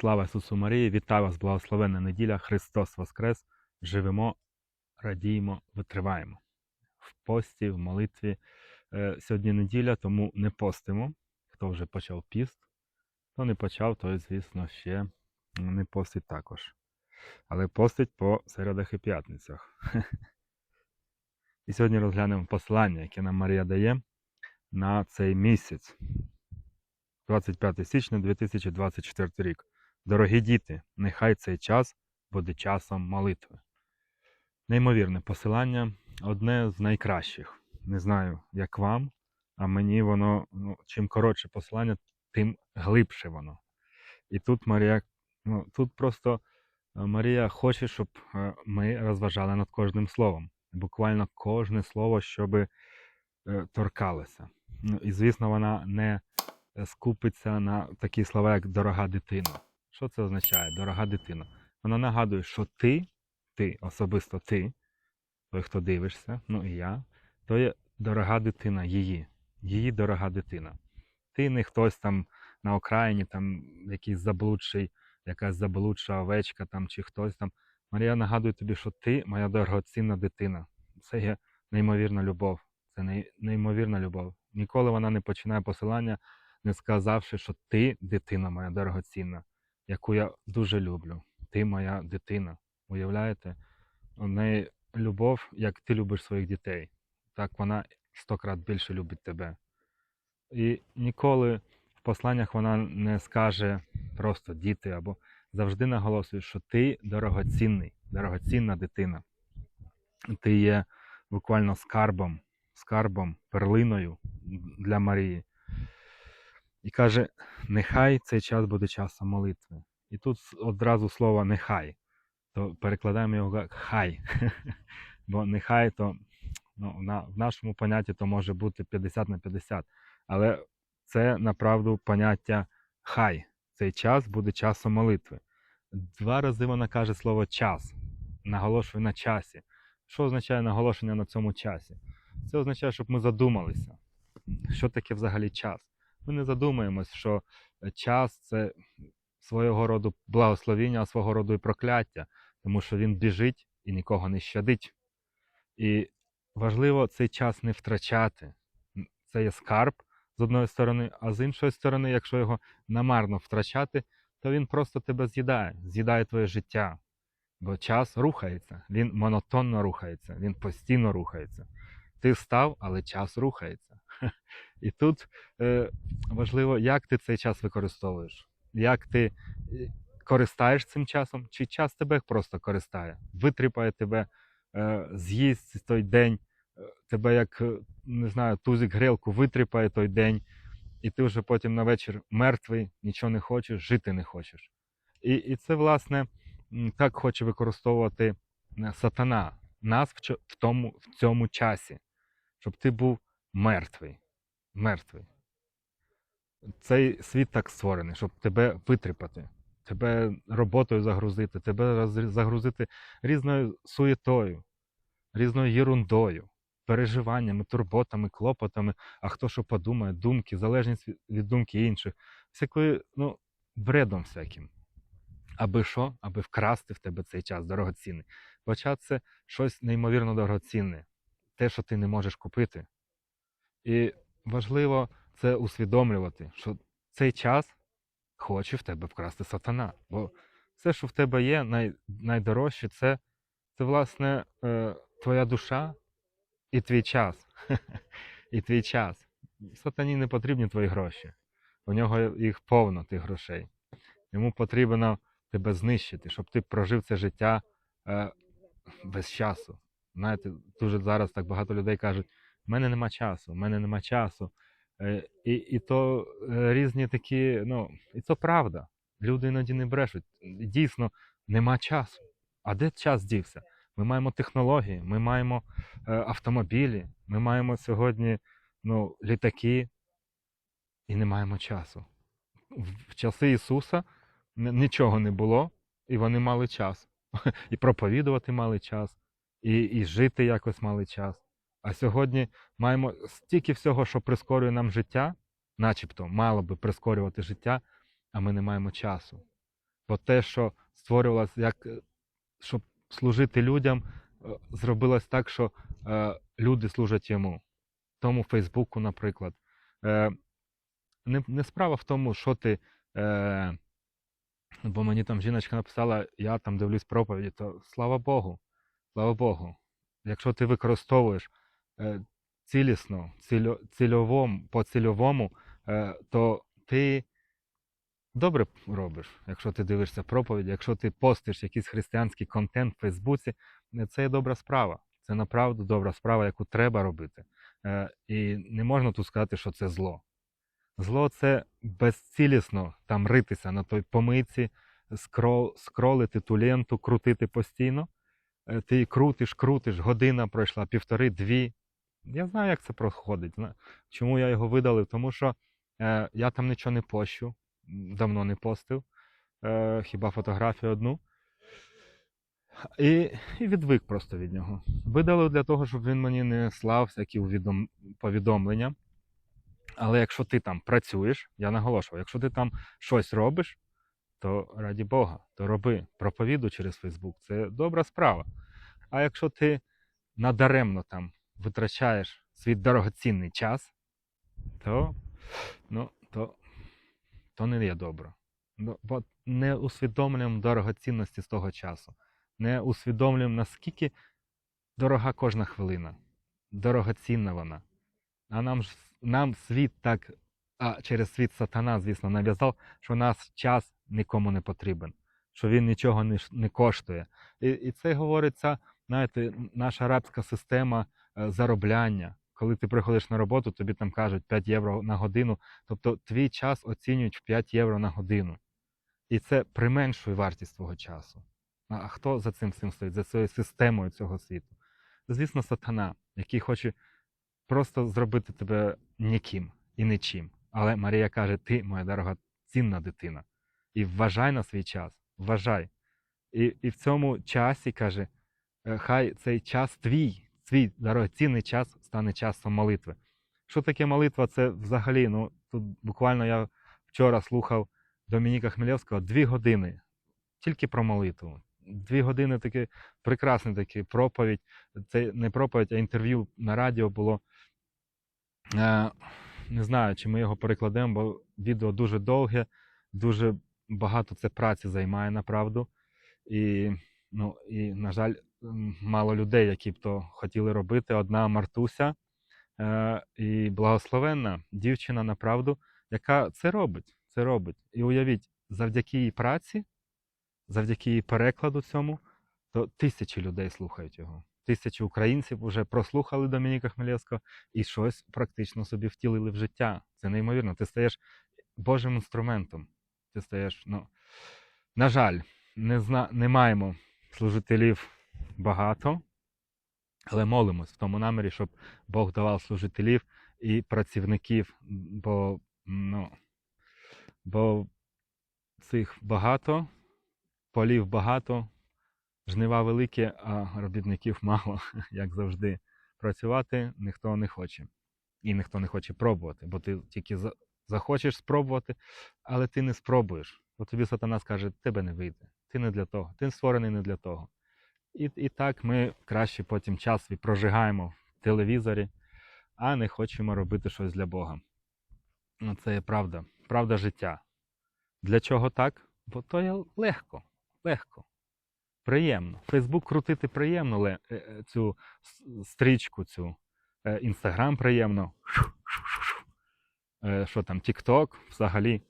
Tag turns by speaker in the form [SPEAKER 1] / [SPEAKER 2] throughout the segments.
[SPEAKER 1] Слава Ісусу Марії! Вітаю вас, благословенна неділя! Христос Воскрес! Живемо, радіємо, витриваємо. В пості, в молитві. Е, Сьогодні неділя, тому не постимо. Хто вже почав піст, хто не почав, той, звісно, ще не постить також. Але постить по середах і п'ятницях. І сьогодні розглянемо послання, яке нам Марія дає на цей місяць. 25 січня 2024 рік. Дорогі діти, нехай цей час буде часом молитви. Неймовірне посилання, одне з найкращих. Не знаю, як вам, а мені воно, ну, чим коротше посилання, тим глибше воно. І тут Марія, ну, тут просто е, Марія хоче, щоб е, ми розважали над кожним словом. Буквально кожне слово, щоб торкалося. Ну, і, звісно, вона не е, скупиться на такі слова, як дорога дитина. Що це означає? Дорога дитина. Вона нагадує, що ти, ти, особисто ти, той, хто дивишся, ну і я, то є дорога дитина її, її дорога дитина. Ти не хтось там на окраїні, там якийсь заблудший, якась заблудша овечка там, чи хтось там. Марія нагадує тобі, що ти моя дорогоцінна дитина. Це є неймовірна любов. Це неймовірна любов. Ніколи вона не починає посилання, не сказавши, що ти дитина моя дорогоцінна, яку я дуже люблю. Ти моя дитина. Уявляєте? У неї любов, як ти любиш своїх дітей. Так вона сто крат більше любить тебе. І ніколи в посланнях вона не скаже просто діти, або завжди наголошує, що ти дорогоцінний, дорогоцінна дитина. Ти є буквально скарбом, скарбом, перлиною для Марії. І каже: нехай цей час буде часом молитви. І тут одразу слово нехай. То перекладаємо його як хай. Бо нехай то ну, на, в нашому понятті то може бути 50 на 50. Але це направду поняття хай. Цей час буде часом молитви. Два рази вона каже слово час, наголошує на часі. Що означає наголошення на цьому часі? Це означає, щоб ми задумалися, що таке взагалі час. Ми не задумаємось, що е, час це свого роду благословіння, свого роду і прокляття, тому що він біжить і нікого не щадить. І важливо цей час не втрачати. Це є скарб з одної сторони, а з іншої сторони, якщо його намарно втрачати, то він просто тебе з'їдає, з'їдає твоє життя. Бо час рухається, він монотонно рухається, він постійно рухається. Ти став, але час рухається. І тут е, важливо, як ти цей час використовуєш, як ти е, користаєш цим часом, чи час тебе просто користає, витріпає тебе, е, з'їсть той день, тебе як не знаю, тузик грілку витріпає той день, і ти вже потім на вечір мертвий, нічого не хочеш, жити не хочеш. І, і це, власне, так хоче використовувати сатана нас в, тому, в цьому часі, щоб ти був мертвий. Мертвий. Цей світ так створений, щоб тебе витріпати, тебе роботою загрузити, тебе загрузити різною суєтою, різною єрундою, переживаннями, турботами, клопотами, а хто що подумає, думки, залежність від- думки інших, всякою, ну, бредом всяким. Аби що? Аби вкрасти в тебе цей час дорогоцінний. Бо час це щось неймовірно дорогоцінне, те, що ти не можеш купити. І важливо це усвідомлювати, що цей час хоче в тебе вкрасти сатана. Бо все, що в тебе є, най, найдорожче, це, це власне е, твоя душа і твій час. і твій час. Сатані не потрібні твої гроші. У нього їх повно, тих грошей. Йому потрібно тебе знищити, щоб ти прожив це життя е, без часу. Знаєте, дуже зараз так багато людей кажуть: в мене нема часу, в мене нема часу. Е, і, і то е, різні такі, ну, і це правда. Люди іноді не брешуть. Дійсно, нема часу. А де час дівся? Ми маємо технології, ми маємо е, автомобілі, ми маємо сьогодні ну, літаки і не маємо часу. В часи Ісуса нічого не було, і вони мали час. І проповідувати мали час, і, і жити якось мали час. А сьогодні маємо стільки всього, що прискорює нам життя, начебто мало би прискорювати життя, а ми не маємо часу. Бо те, що створювалося, як е, щоб служити людям, е, зробилось так, що е, люди служать йому. Тому Фейсбуку, наприклад. Е, не, не справа в тому, що ти. Е, бо мені там жіночка написала, я там дивлюсь проповіді, то слава Богу, слава Богу. Якщо ти використовуєш цілісно, цільо, цільовому, по цільовому, е, то ти добре робиш, якщо ти дивишся проповіді, якщо ти постиш якийсь християнський контент в Фейсбуці, е, це є добра справа. Це направду добра справа, яку треба робити. Е, і не можна тут сказати, що це зло. Зло це безцілісно там ритися на той помиці, скрол, скролити ту ленту, крутити постійно. Е, Ти крутиш, крутиш, година пройшла, півтори, дві. Я знаю, як це проходить. Чому я його видалив? Тому що е, я там нічого не пощу, давно не постив, е, хіба фотографію одну. І, і відвик просто від нього. Видалив для того, щоб він мені не слав всякі увідом... повідомлення. Але якщо ти там працюєш, я наголошую, якщо ти там щось робиш, то раді Бога, то роби проповіду через Фейсбук. Це добра справа. А якщо ти надаремно там витрачаєш свій дорогоцінний час, то, ну, то, то не є добре. Бо не усвідомлюємо дорогоцінності з того часу. Не усвідомлюємо, наскільки дорога кожна хвилина. Дорогоцінна вона. А нам нам світ так, а через світ сатана, звісно, нав'язав, що нас час нікому не потрібен, що він нічого не, не коштує. І, і це говориться, знаєте, наша арабська система заробляння. Коли ти приходиш на роботу, тобі там кажуть 5 євро на годину, тобто твій час оцінюють в 5 євро на годину. І це применшує вартість твого часу. А а хто за цим всім стоїть? За цією системою цього світу? Звісно, сатана, який хоче просто зробити тебе ніким і нічим. Але Марія каже: ти, моя дорога, цінна дитина. І вважай на свій час, вважай. І, і в цьому часі каже, е, хай цей час твій, твій дорогоцінний час стане часом молитви. Що таке молитва? Це взагалі, ну тут буквально я вчора слухав Домініка Хмелевського дві години тільки про молитву. Дві години таки прекрасний такий проповідь. Це не проповідь, а інтерв'ю на радіо було. Е, не знаю, чи ми його перекладемо, бо відео дуже довге, дуже багато це праці займає направду. І, ну, і, на жаль, мало людей, які б то хотіли робити. Одна Мартуся е, і благословенна дівчина, направду, яка це робить. Це робить. І уявіть, завдяки її праці, завдяки її перекладу цьому, то тисячі людей слухають його. Тисячі українців вже прослухали Домініка Хмелевського і щось практично собі втілили в життя. Це неймовірно. Ти стаєш Божим інструментом. Ти стаєш, ну, на жаль, не, зна... не маємо служителів багато, але молимось в тому намірі, щоб Бог давав служителів і працівників, бо, ну, бо цих багато, полів багато, жнива великі, а робітників мало, як завжди. Працювати ніхто не хоче. І ніхто не хоче пробувати, бо ти тільки захочеш спробувати, але ти не спробуєш. Бо тобі сатана скаже, тебе не вийде. Ти не для того, ти створений не для того. І, і так ми краще потім час прожигаємо в телевізорі, а не хочемо робити щось для Бога. Ну, це є правда, правда життя. Для чого так? Бо то є легко, легко, приємно. Фейсбук крутити приємно е, е, цю стрічку, цю. Е, Інстаграм приємно. Що там, Тікток взагалі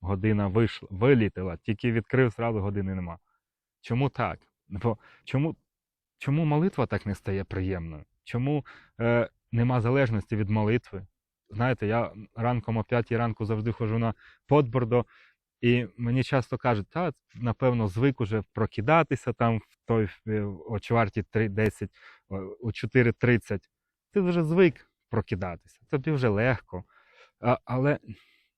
[SPEAKER 1] година вийшла, вилітила, тільки відкрив, зразу години нема. Чому так? Бо чому, чому молитва так не стає приємною? Чому е, нема залежності від молитви? Знаєте, я ранком о 5 ранку завжди ходжу на подбордо, і мені часто кажуть, та, напевно, звик уже прокидатися там в той е, о чверті 3.10, о о 4.30. Ти вже звик прокидатися, тобі вже легко. А, але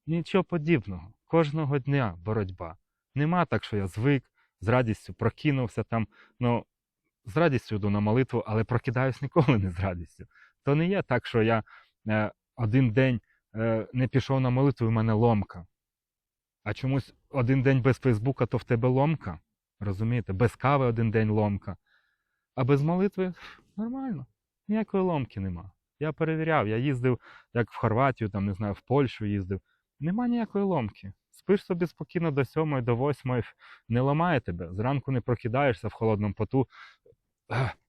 [SPEAKER 1] нічого подібного. Кожного дня боротьба. Нема так, що я звик, з радістю прокинувся там. Ну, з радістю йду на молитву, але прокидаюсь ніколи не з радістю. То не є так, що я е, один день е, не пішов на молитву, і в мене ломка. А чомусь один день без Фейсбука, то в тебе ломка. Розумієте? Без кави один день ломка. А без молитви нормально. Ніякої ломки нема. Я перевіряв, я їздив як в Хорватію, там, не знаю, в Польщу їздив. Нема ніякої ломки. Спиш собі спокійно до сьомої, до восьмої, не ламає тебе. Зранку не прокидаєшся в холодному поту,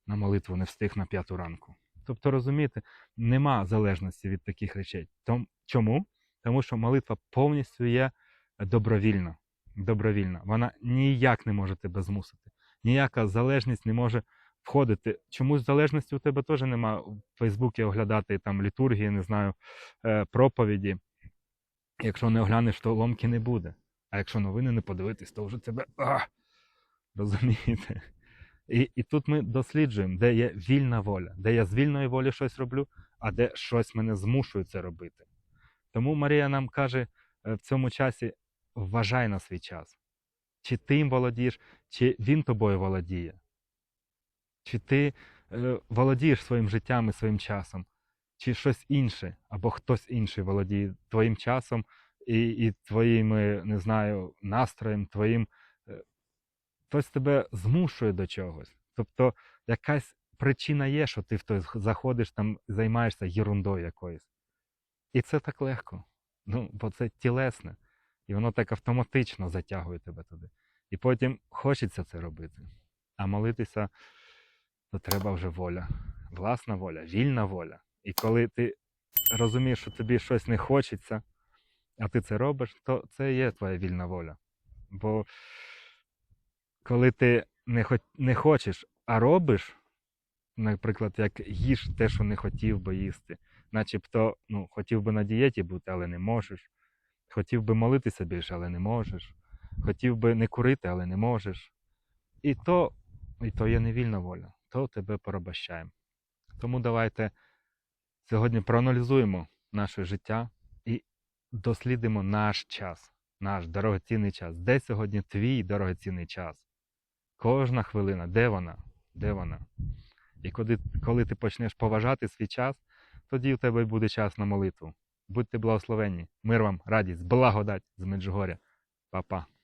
[SPEAKER 1] на молитву не встиг на п'яту ранку. Тобто, розумієте, нема залежності від таких речей. Том, чому? Тому що молитва повністю є добровільна. добровільна. Вона ніяк не може тебе змусити. Ніяка залежність не може входити. Чомусь залежності у тебе теж немає. В Фейсбуці оглядати там літургії, не знаю, е, проповіді. Якщо не оглянеш, то ломки не буде. А якщо новини не подивитись, то вже тебе. А! Розумієте? І, і тут ми досліджуємо, де є вільна воля, де я з вільної волі щось роблю, а де щось мене змушує це робити. Тому Марія нам каже е, в цьому часі: вважай на свій час. Чи ти їм володієш, чи він тобою володіє. Чи ти е, володієш своїм життям і своїм часом, чи щось інше, або хтось інший володіє твоїм часом і, і твоїми, не знаю, настроєм, твоїм. е, Хтось тебе змушує до чогось. Тобто якась причина є, що ти в той заходиш, там займаєшся єрундою якоюсь. І це так легко. Ну, бо це тілесне. І воно так автоматично затягує тебе туди. І потім хочеться це робити. А молитися, то треба вже воля. Власна воля, вільна воля. І коли ти розумієш, що тобі щось не хочеться, а ти це робиш, то це є твоя вільна воля. Бо коли ти не, хо... не хочеш, а робиш, наприклад, як їж те, що не хотів би їсти, начебто ну, хотів би на дієті бути, але не можеш. Хотів би молитися більше, але не можеш. Хотів би не курити, але не можеш. І то, і то є невільна воля, то тебе порабощаємо. Тому давайте сьогодні проаналізуємо наше життя і дослідимо наш час, наш дорогоцінний час. Де сьогодні твій дорогоцінний час? Кожна хвилина, де вона? Де вона? І коли, коли ти почнеш поважати свій час, тоді у тебе буде час на молитву. Будьте благословенні. Мир вам, радість, благодать з Меджугоря. Па-па.